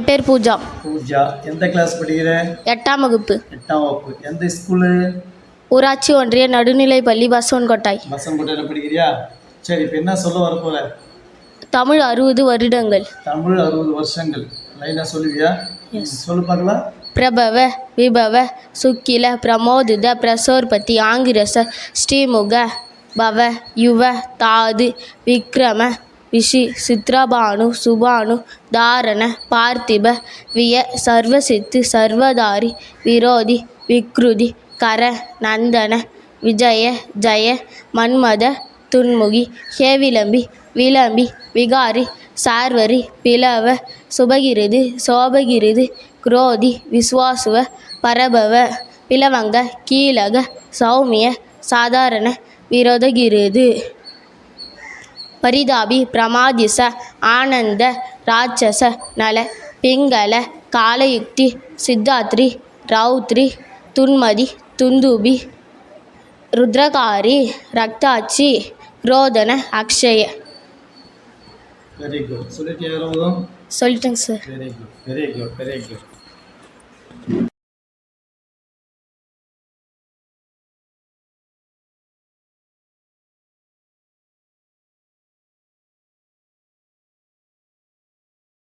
என் பேர் பூஜா. பூஜா எந்த கிளாஸ் படிக்கிற? எட்டாம் வகுப்பு. எட்டாம் வகுப்பு. எந்த ஸ்கூலு ஊராட்சி ஒன்றிய நடுநிலைப் பள்ளி பசவன்கோட்டாய். பசங்கோட்டையில் படிக்கிறியா? சரி இப்போ என்ன சொல்ல வரப்போற தமிழ் அறுபது வருடங்கள். தமிழ் அறுபது வருஷங்கள். லைனாக சொல்லுவியா? சொல்லு பார்க்கலாம். பிரபவ விபவ சுக்கில பிரமோதித பிரசோற்பத்தி ஆங்கிரச ஸ்ரீமுக பவ யுவ தாது விக்ரம விஷி சித்ரபானு சுபானு தாரண பார்த்திப விய சர்வசித்து சர்வதாரி விரோதி விக்ருதி கர நந்தன விஜய ஜய மன்மத துன்முகி ஹேவிளம்பி விளம்பி விகாரி சார்வரி பிளவ சுபகிருது சோபகிருது குரோதி விஸ்வாசுவ பரபவ பிளவங்க கீழக சௌமிய சாதாரண விரோதகிருது. பரிதாபி பிரமாதிச ஆனந்த ராட்சச நல பிங்கள காலயுக்தி சித்தாத்ரி ரௌத்ரி துன்மதி துந்துபி ருத்ரகாரி ரக்தாட்சி ரோதன அக்ஷய. Very good சொல்லிட்டேங்க sir. Very good very good very good